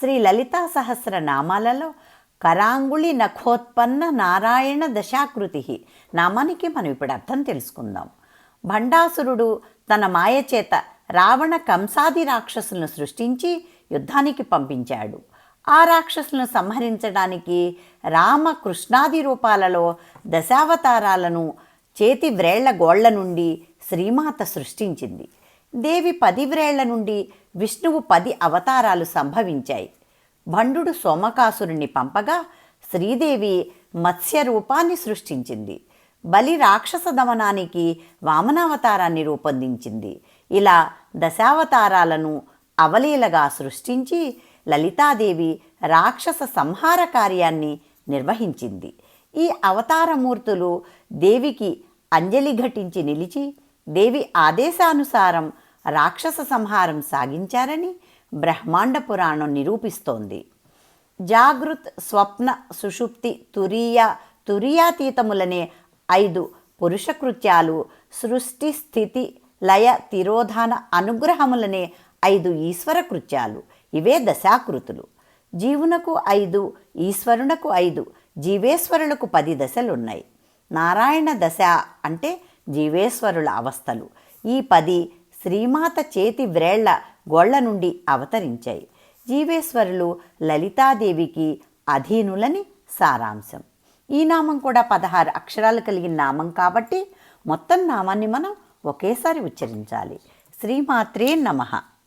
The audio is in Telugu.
శ్రీ లలితా సహస్ర నామాలలో కరాంగుళి నఖోత్పన్న నారాయణ దశాకృతి నామానికి మనం ఇప్పుడు అర్థం తెలుసుకుందాం. భండాసురుడు తన మాయచేత రావణ కంసాది రాక్షసులను సృష్టించి యుద్ధానికి పంపించాడు. ఆ రాక్షసులను సంహరించడానికి రామ కృష్ణాది రూపాలలో దశావతారాలను చేతి వ్రేళ్ళ గోళ్ళ నుండి శ్రీమాత సృష్టించింది. దేవి పదివ్రేళ్ళ నుండి విష్ణువు పది అవతారాలు సంభవించాయి. భండు సోమకాసురుణ్ణి పంపగా శ్రీదేవి మత్స్య రూపాన్ని సృష్టించింది. బలి రాక్షస దమనానికి వామనావతారాన్ని రూపొందించింది. ఇలా దశావతారాలను అవలీలగా సృష్టించి లలితాదేవి రాక్షస సంహార కార్యాన్ని నిర్వహించింది. ఈ అవతారమూర్తులు దేవికి అంజలి ఘటించి నిలిచి దేవి ఆదేశానుసారం రాక్షస సంహారం సాగించారని బ్రహ్మాండ పురాణం నిరూపిస్తోంది. జాగృత్ స్వప్న సుషుప్తి తురీయ తురియాతీతములనే ఐదు పురుషకృత్యాలు సృష్టి స్థితి లయ తిరోధాన అనుగ్రహములనే ఐదు ఈశ్వర కృత్యాలు. ఇవే దశాకృతులు. జీవునకు ఐదు ఈశ్వరునకు ఐదు జీవేశ్వరులకు పది దశలున్నాయి. నారాయణ దశ అంటే జీవేశ్వరుల అవస్థలు. ఈ పది శ్రీమాత చేతి వ్రేళ్ళ గొళ్ళ నుండి అవతరించాయి. జీవేశ్వరులు లలితాదేవికి అధీనులని సారాంశం. ఈ నామం కూడా పదహారు అక్షరాలు కలిగిన నామం కాబట్టి మొత్తం నామాన్ని మనం ఒకేసారి ఉచ్చరించాలి. శ్రీమాత్రే నమః.